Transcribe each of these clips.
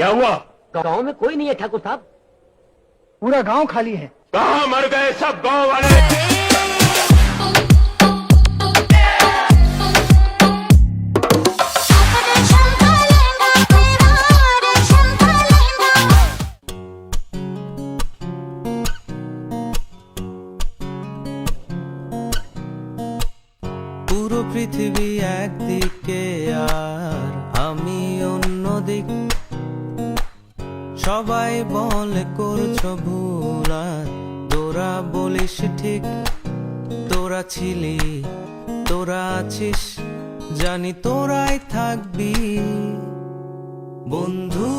क्या हुआ गांव में कोई नहीं है ठाकुर साहब पूरा गांव खाली है कहा मर गए सब गांव वाले পুরো পৃথিবী একদিকে আর আমি অন্যদিক সবাই বলে করছ ভুল তোরা বলিস ঠিক। তোরা ছিলি, তোরা আছিস, জানি তোরাই থাকবি। বন্ধু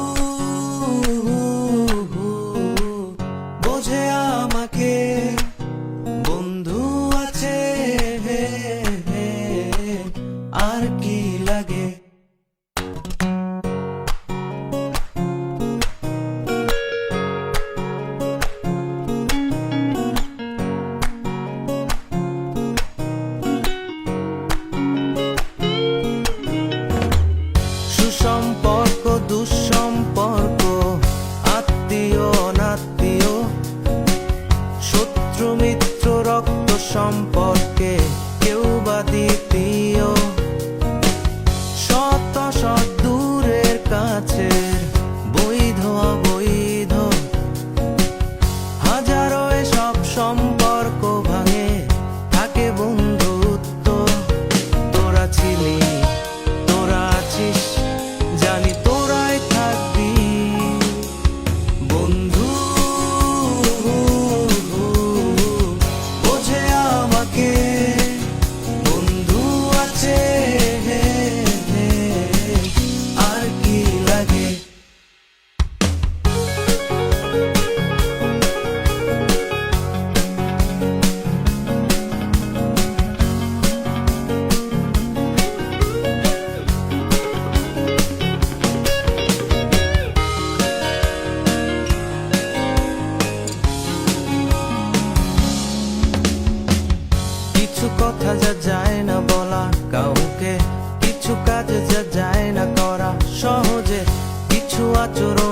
আত্মীয় অনাত্মীয় শত্রু, মিত্র, রক্ত সম্পর্কে কেউ বা দ্বিতীয় শত শত দূরের কাছে বৈধ, অবৈধ, হাজারো এসব সম্পর্ক কথা যা যায় না বলা কাউকে। কিছু কাজ যা যায় না করা সহজে। কিছু আচরণ